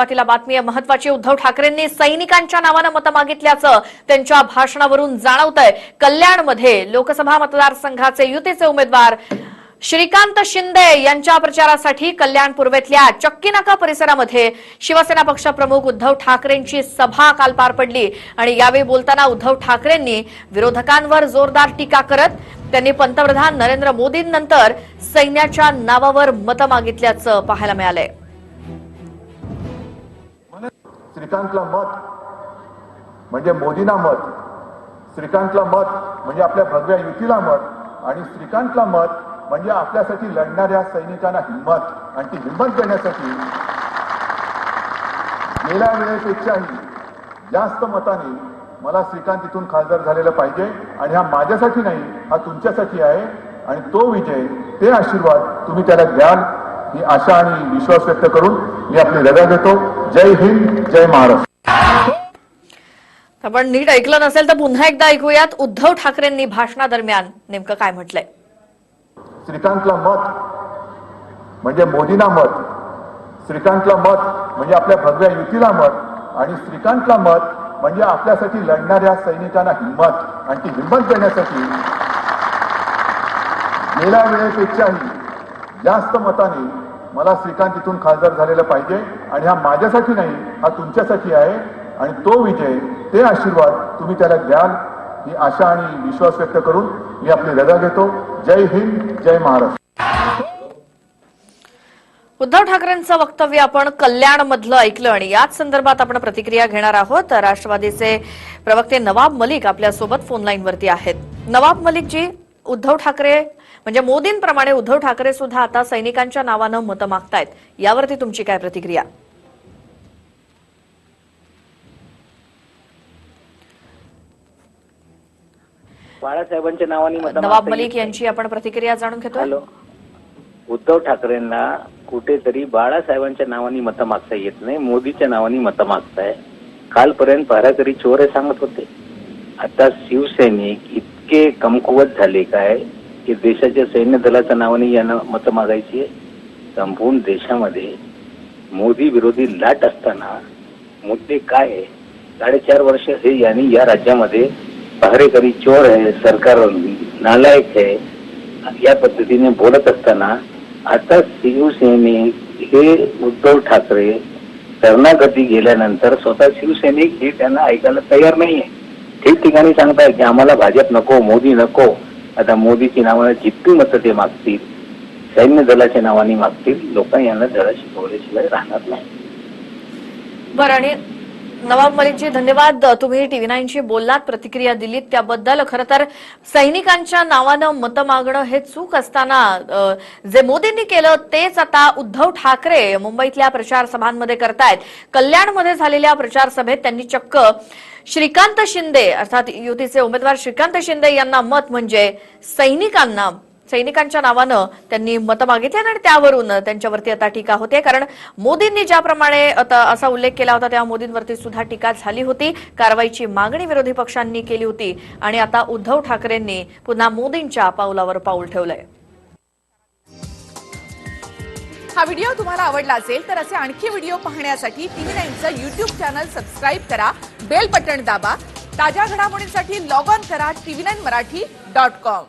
सुरुवातीला बातमी आहे महत्वाची उद्धव ठाकरेंनी सैनिकांच्या नावानं मतं मागितल्याचं त्यांच्या भाषणावरून जाणवतंय. कल्याणमध्ये लोकसभा मतदारसंघाचे युतीचे उमेदवार श्रीकांत शिंदे यांच्या प्रचारासाठी कल्याण पूर्वेतल्या चक्कीनाका परिसरामध्ये शिवसेना पक्षप्रमुख उद्धव ठाकरेंची सभा काल पार पडली. आणि यावेळी बोलताना उद्धव ठाकरेंनी विरोधकांवर जोरदार टीका करत त्यांनी पंतप्रधान नरेंद्र मोदींनंतर सैन्याच्या नावावर मतं मागितल्याचं पाहायला मिळालंय. श्रीकांतला मत म्हणजे मोदींना मत श्रीकांतला मत म्हणजे आपल्या भगव्या युतीला मत आणि श्रीकांतला मत म्हणजे आपल्यासाठी लढणाऱ्या सैनिकांना हिंमत आणि ती हिंमत देण्यासाठी गेल्या वेळेपेक्षाही जास्त मताने मला श्रीकांत इथून खासदार झालेला पाहिजे आणि हा माझ्यासाठी नाही हा तुमच्यासाठी आहे आणि तो विजय ते आशीर्वाद तुम्ही त्याला द्याल ही आशा आणि विश्वास व्यक्त करून मी आपली रजा देतो. जय हिंद जय महाराष्ट्र. आपण नीट ऐकलं नसेल तर पुन्हा एकदा ऐकूयात. उद्धव ठाकरेंनी भाषणादरम्यान नेमकं काय म्हटलंय? श्रीकांतला मत म्हणजे मोदींना मत. श्रीकांतला मत म्हणजे आपल्या भगव्या युतीला मत. आणि श्रीकांतला मत म्हणजे आपल्यासाठी लढणाऱ्या सैनिकांना हिंमत आणि ती हिंमत देण्यासाठी गेल्या वेळेपेक्षाही जास्त मताने मला श्रीकांत इथून खासदार झालेला पाहिजे आणि हा माझ्यासाठी नाही हा तुमच्यासाठी आहे. आणि तो विजय ते आशीर्वाद तुम्ही त्याला द्याल ही आशा आणि विश्वास व्यक्त करून मी आपली रजा घेतो. जय हिंद जय महाराष्ट्र. उद्धव ठाकरेंचं वक्तव्य आपण कल्याणमधलं ऐकलं आणि याच संदर्भात आपण प्रतिक्रिया घेणार आहोत. राष्ट्रवादीचे प्रवक्ते नवाब मलिक आपल्यासोबत फोन लाईनवरती आहेत. नवाब मलिकजी उद्धव ठाकरे म्हणजे मोदींप्रमाणे उद्धव ठाकरे सुद्धा आता सैनिकांच्या नावानं मतं मागतायत. यावरती तुमची काय प्रतिक्रिया? बाळासाहेबांच्या नावाने मतं नवाब मलिक. यांची आपण प्रतिक्रिया जाणून हॅलो. उद्धव ठाकरेंना कुठेतरी बाळासाहेबांच्या नावाने मतं मागता येत नाही मोदीच्या नावाने मतं मागताय. कालपर्यंत पहाराकरी चोर सांगत होते. आता शिवसैनिक इतके कमकुवत झाले काय? की देशाच्या सैन्य दलाच्या नावाने यांना मतं मागायची आहे. संपूर्ण देशामध्ये मोदी विरोधी लाट असताना मुद्दे काय आहे साडेचार वर्ष हे यांनी या राज्यामध्ये पहारेकरी चोर आहे सरकार नालायक आहे या पद्धतीने बोलत असताना आता शिवसैनिक हे उद्धव ठाकरे शरणागती गेल्यानंतर स्वतः शिवसैनिक हे त्यांना ऐकायला तयार नाहीये ठिकठिकाणी सांगताय की आम्हाला भाजप नको मोदी नको आता मोदीची नावानं जितकी मतं ते मागतील सैन्य दलाच्या नावाने मागतील लोक यांना धडा शिकवल्याशिवाय राहणार नाही. बरं आणि नवाब मलिकजी धन्यवाद. तुम्ही टीव्ही नाईनशी बोललात प्रतिक्रिया दिलीत. त्याबद्दल खरं तर सैनिकांच्या नावानं मतं मागणं हे चूक असताना जे मोदींनी केलं तेच आता उद्धव ठाकरे मुंबईतल्या प्रचार सभांमध्ये करतायत. कल्याणमध्ये झालेल्या प्रचार सभेत त्यांनी चक्क श्रीकांत शिंदे अर्थात युतीचे उमेदवार श्रीकांत शिंदे यांना मत म्हणजे सैनिकांना सैनिकांच्या नावानं त्यांनी मतं मागितली आणि त्यावरून त्यांच्यावरती आता टीका होते कारण मोदींनी ज्याप्रमाणे आता असा उल्लेख केला होता तेव्हा मोदींवरती सुद्धा टीका झाली होती. कारवाईची मागणी विरोधी पक्षांनी केली होती आणि आता उद्धव ठाकरेंनी पुन्हा मोदींच्या पावलावर पाऊल ठेवलंय. हा व्हिडिओ तुम्हाला आवडला असेल तर असे आणखी व्हिडिओ पाहण्यासाठी टीव्ही नाईनचं युट्यूब चॅनल सबस्क्राईब करा बेल बटन दाबा ताज्या घडामोडींसाठी लॉग ऑन करा TV nine Marathi dot com.